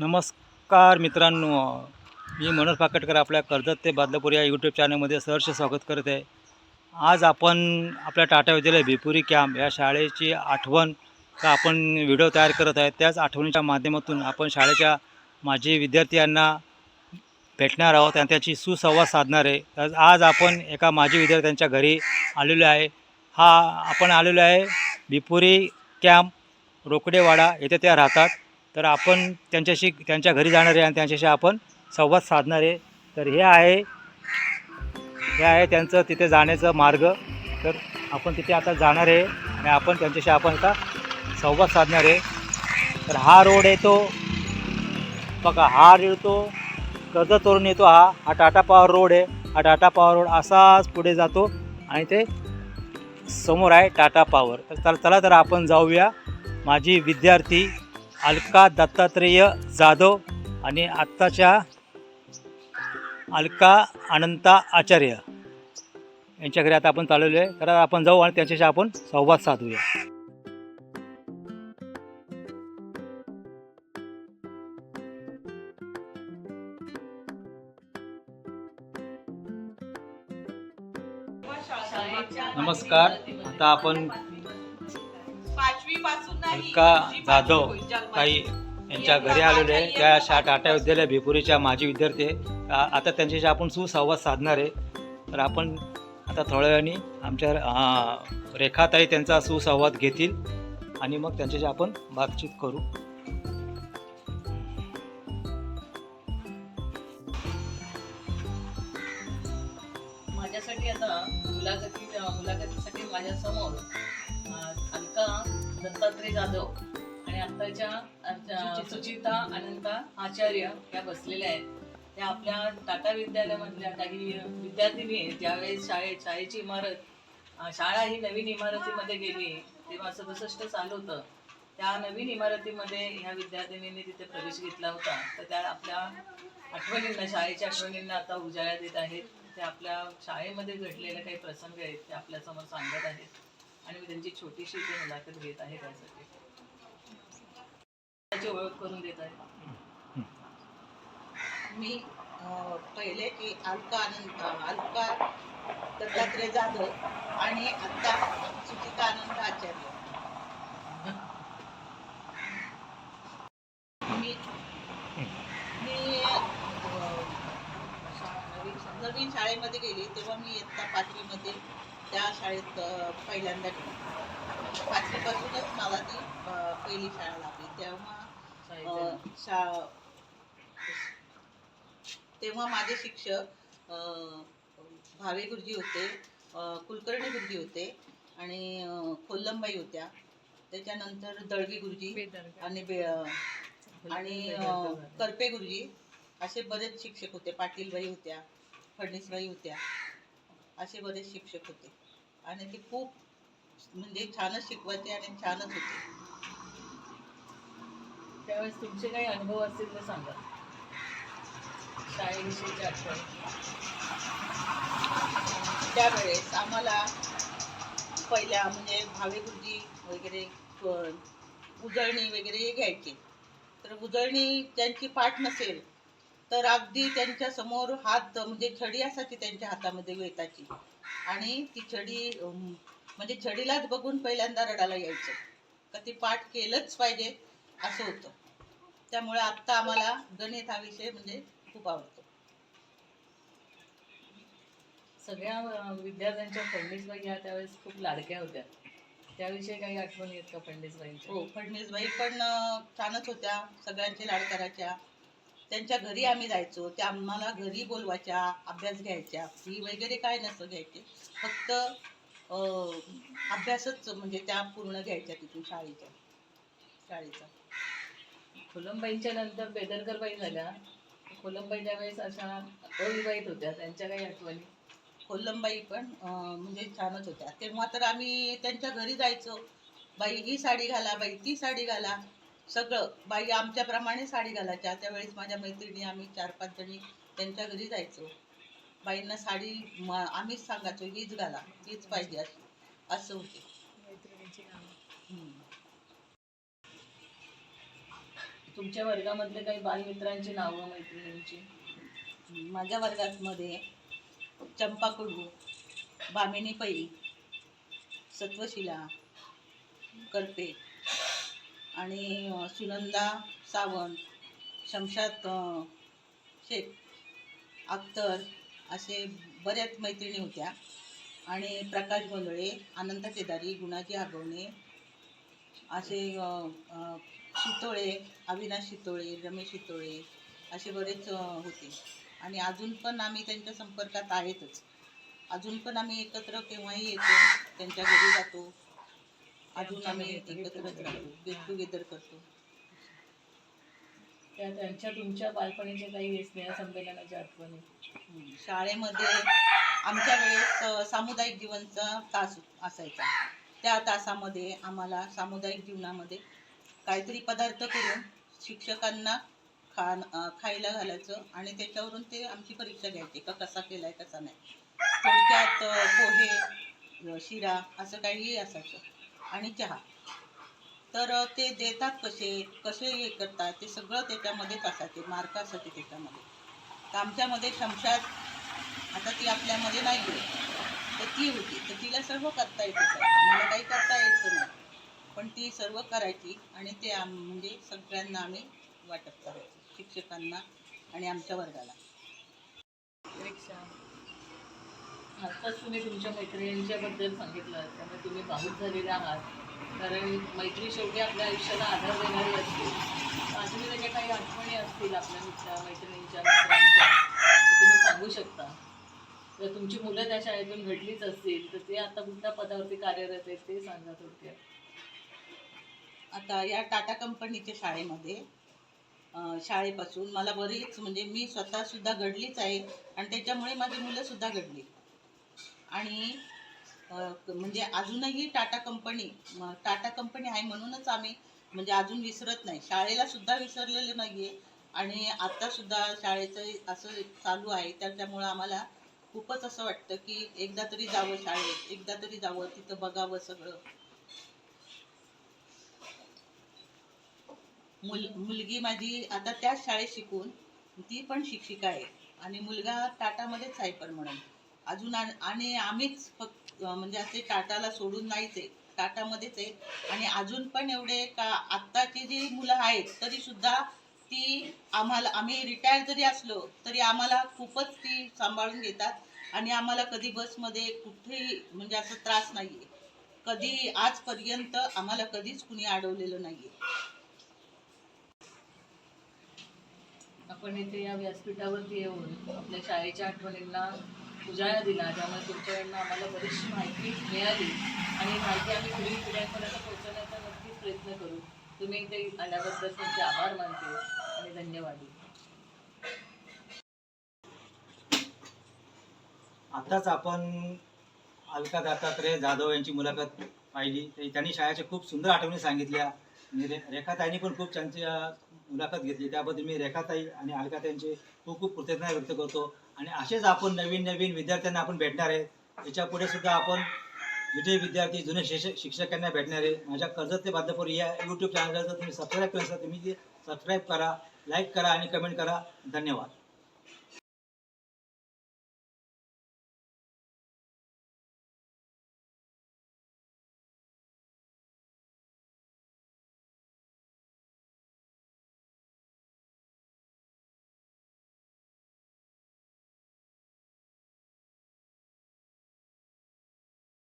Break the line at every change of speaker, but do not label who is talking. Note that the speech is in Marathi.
नमस्कार मित्रांनो. मी मनोज पाकटकर आपल्या कर्जत ते बदलापूर या यूट्यूब चॅनलमध्ये सहर्ष स्वागत करत आहे. आज आपण आपल्या टाटा विद्यालय भिपुरी कॅम्प या शाळेची आठवण का आपण व्हिडिओ तयार करत आहे त्याच आठवणीच्या माध्यमातून आपण शाळेच्या माजी विद्यार्थ्यांना भेटणार आहोत आणि त्याची सुसंवाद साधणार आहे. तर आज आपण एका माजी विद्यार्थ्यांच्या घरी आलेलो आहे. हा आपण आलेलो आहे भिपुरी कॅम्प रोकडेवाडा येथे त्या राहतात. तर आपण त्यांच्याशी त्यांच्या घरी जाणार आहे आणि त्यांच्याशी आपण संवाद साधणार. आहे तर हे आहे हे आहे त्यांचं तिथे जाण्याचं मार्ग. तर आपण तिथे आता जाणार आहे आणि आपण त्यांच्याशी आपण आता संवाद साधणार आहे. तर हा रोड येतो. बघा हा येतो. कर्जतवरून येतो हा. हा टाटा पॉवर रोड आहे. हा टाटा पॉवर रोड असाच पुढे जातो आणि ते समोर आहे टाटा पॉवर. तर चला तर आपण जाऊया. माझी विद्यार्थी अलका दत्तात्रेय जाधव आणि आत्ताच्या अलका अनंता आचार्य. यांच्या घरी आता आपण चालवलो आहे. तर आपण जाऊ आणि त्यांच्याशी आपण संवाद साधूया. नमस्कार. आता आपण अलका जाधव ताई यांच्या घरी आलेलो आहे त्या शा टाटा विद्यालय भिपुरीच्या माजी विद्यार्थी आता त्यांच्याशी आपण सुसंवाद साधणार आहे. तर आपण आता थोड्या वेळाने आमच्या रेखाताई त्यांचा सुसंवाद घेतील आणि मग त्यांच्याशी आपण बातचीत करू.
माझ्यासाठी आता मुलाखती मुलाखतीसाठी माझ्यासमोर अलका दत्तात्रय जाधव आणि आत्ताच्या सुचिता अनंता आचार्य या बसलेल्या आहेत. त्या आपल्या टाटा विद्यालयामधल्या काही विद्यार्थिनी आहेत. ज्यावेळेस शाळेत शाळेची इमारत शाळा ही नवीन इमारतीमध्ये गेली तेव्हा सदुसष्ट साल होतं. त्या नवीन इमारतीमध्ये ह्या विद्यार्थिनींनी तिथे प्रवेश घेतला होता. तर त्या आपल्या आठवणींना शाळेच्या आठवणींना आता उजाळ्या देत आहेत. ते आपल्या शाळेमध्ये घडलेले काही प्रसंग आहेत ते आपल्यासमोर सांगत आहेत. आणि मी त्यांची छोटीशी इथे मुलाखत घेत आहे त्यासाठी. त्याची ओळख करून देत आहे.
मी पहिले की अलका आनंद अलका दत्तात्रय जाधव आणि आत्ता सुचिता आनंद आचार्य. मी मी नवीन शाळेमध्ये गेली तेव्हा मी इयत्ता पाचवीमध्ये त्या शाळेत पहिल्यांदा गेली. पाचवीपासूनच मला ती पहिली शाळा लागली. तेव्हा शा तेव्हा माझे शिक्षक भावे गुरुजी होते कुलकर्णी गुरुजी होते आणि अ, खोल्लमबाई होत्या. त्याच्यानंतर दळवी गुरुजी आणि बे आणि करपे गुरुजी. असे बरेच शिक्षक होते. पाटीलबाई होत्या फडणीसबाई होत्या. असे बरेच शिक्षक होते. आणि ते खूप म्हणजे छानच शिकवायचे आणि छानच होते.
त्यावेळेस तुमचे काही अनुभव असतील तर सांगा. शाळेविषयीची आठवण.
त्यावेळेस आम्हाला पहिल्या म्हणजे भावे गुरुजी वगैरे उजळणी वगैरे हे घ्यायचे. तर उजळणी त्यांची पाठ नसेल तर अगदी त्यांच्यासमोर हात म्हणजे छडी असायची त्यांच्या हातामध्ये वेताची. आणि ती छडी म्हणजे छडीलाच बघून पहिल्यांदा रडायला यायचं. का ती पाठ केलंच पाहिजे असं होतं. त्यामुळे आत्ता आम्हाला गणित हा विषय म्हणजे खूप आवडतो.
सगळ्या विद्यार्थ्यांच्या फडणीसबाई ह्या त्यावेळेस खूप लाडक्या होत्या. त्याविषयी काही आठवणी आहेत का फडणीसबाईंच्या
हो फडणीसबाई पण छानच होत्या. सगळ्यांचे लाड करायच्या त्यांच्या घरी आम्ही जायचो त्या आम्हाला घरी बोलवायच्या अभ्यास घ्यायच्या फी वगैरे काय नसतं घ्यायचे. फक्त अं, अभ्यासच म्हणजे त्या पूर्ण घ्यायच्या तिथून शाळेच्या शाळेचा.
फुलंबाईंच्या नंतर बेदरकरबाई झाल्या. फुलंबाई त्यावेळेस अशा अविवाहित होत्या. त्यांच्या काही आठवणी?
कोल्लमबाई पण म्हणजे छानच होत्या. तेव्हा तर आम्ही त्यांच्या घरी जायचो. बाई ही साडी घाला बाई ती साडी घाला. सगळं. बाई आमच्याप्रमाणे साडी घालायच्या. त्यावेळेस माझ्या मैत्रिणी आम्ही चार पाच जणी त्यांच्या घरी जायचो. बाईंना साडी म- आम्हीच सांगायचो हीच घाला हीच पाहिजे अशी. असं होते.
तुमच्या वर्गामधले काही बालमित्रांची नावं मैत्रिणींची?
माझ्या वर्गात मध्ये चंपा कडू भामिनी पै सत्वशिला करपे. आणि सुनंदा सावंत शमशाद शेख अख्तर असे बऱ्याच मैत्रिणी होत्या. आणि प्रकाश गोंधळे अनंत केदारी गुणाजी आगवणे असे शितोळे अविनाश शितोळे रमेश शितोळे असे बरेच होते. आणि अजून पण आम्ही त्यांच्या संपर्कात आहेतच. अजून पण आम्ही एकत्र केव्हाही येतो त्यांच्या घरी जातो. अजून आम्ही एकत्रच राहतो. गेट टुगेदर करतो.
त्या त्यांच्या तुमच्या बालपणीच्या काही स्नेहसंमेलनाच्या आठवणी?
हम्म. शाळेमध्ये आमच्या वेळेस सामुदायिक जीवनचा तास असायचा. त्या तासामध्ये आम्हाला सामुदायिक जीवनामध्ये काहीतरी पदार्थ करून शिक्षकांना खान खायला घालायचं आणि त्याच्यावरून ते आमची परीक्षा घ्यायची का कसा केलाय कसा नाही. थोडक्यात पोहे शिरा असं काहीही असायचं. आणि चहा. तर ते देतात कसे कसे हे करतात ते सगळं त्याच्यामध्येच असायचे मार्क असायचे त्याच्यामध्ये. तर आमच्यामध्ये शमशाद आता ती आपल्यामध्ये नाही आहे तर ती होती. तर तिला सर्व करता येत होतं. आम्हाला काही करता यायचं नाही. पण ती सर्व करायची आणि ते आम म्हणजे सगळ्यांना आम्ही वाटप करायचो. शिक्षकांना आणि आमच्या वर्गाला.
रिक्षा. आत्ताच तुम्ही तुमच्या मैत्रिणींच्याबद्दल सांगितलं त्यामुळे तुम्ही भाऊक झालेले आहात. कारण मैत्री शेवटी आपल्या आयुष्याला आधार देणारी असते. अजूनही त्याच्या काही आठवणी असतील आपल्या मित्र मैत्रिणींच्या मित्रांच्या तुम्ही सांगू शकता. जर तुमची मुलं त्या शाळेतून घडलीच असतील तर ते आता कुठल्या पदावरती कार्यरत आहेत ते सांगा थोडक्यात.
आता या टाटा कंपनीच्या शाळेमध्ये शाळेपासून मला बरीच म्हणजे मी स्वतःसुद्धा घडलीच आहे. आणि त्याच्यामुळे माझी मुलं सुद्धा घडली. आणि म्हणजे अजूनही टाटा कंपनी टाटा कंपनी आहे म्हणूनच आम्ही म्हणजे अजून विसरत नाही. शाळेला सुद्धा विसरलेलं नाहीये आणि आता सुद्धा शाळेचं असं चालू आहे. त्याच्यामुळं आम्हाला खूपच असं वाटतं की एकदा तरी जावं शाळेत एकदा तरी जावं तिथं बघावं सगळं. मुल मुलगी माझी आता त्याच शाळेत शिकून ती पण शिक्षिका आहे. आणि मुलगा टाटामध्येच आहे पण म्हणून. अजून आणि आम्हीच फक्त म्हणजे असे टाटाला सोडून नाहीच आहे टाटामध्येच आहे. आणि अजून पण एवढे का आत्ताची जी मुलं आहेत तरी सुद्धा ती आम्हाला आम्ही रिटायर जरी असलो तरी आम्हाला खूपच ती सांभाळून घेतात. आणि आम्हाला कधी बसमध्ये कुठेही म्हणजे असं त्रास नाहीये. कधी आजपर्यंत आम्हाला कधीच कुणी अडवलेलं नाहीये.
आपण इथे या व्यासपीठावरती येऊन आपल्या शाळेच्या आठवणींना उजाळा दिला त्यामुळे तुमच्याकडनं आम्हाला बरीचशी माहिती मिळाली आणि माहिती आम्ही पुढील पिढ्यांपर्यंत पोहोचवण्याचा नक्कीच प्रयत्न करू. तुम्ही इथे आल्याबद्दल तुमचे आभार मानते आणि धन्यवाद.
आताच आपण अलका दत्तात्रय जाधव यांची मुलाखत पाहिली. तर त्यांनी शाळेच्या खूप सुंदर आठवणी सांगितल्या. आणि रे रेखाताईंनी पण खूप त्यांची मुलाखत घेतली. त्याबद्दल मी रेखाताई आणि अलकाताईंचे खूप खूप कृतज्ञता व्यक्त करतो. आणि असेच आपण नवीन नवीन विद्यार्थ्यांना आपण भेटणार आहे. याच्यापुढे सुद्धा आपण जुने विद्यार्थी जुने शिक्षक शिक्षकांना भेटणार आहे. माझ्या कर्जत ते बांधपूर या यूट्यूब चॅनलला जर तुम्ही सबस्क्राईब केलं असता तुम्ही ते सबस्क्राईब करा लाईक करा आणि कमेंट करा. धन्यवाद.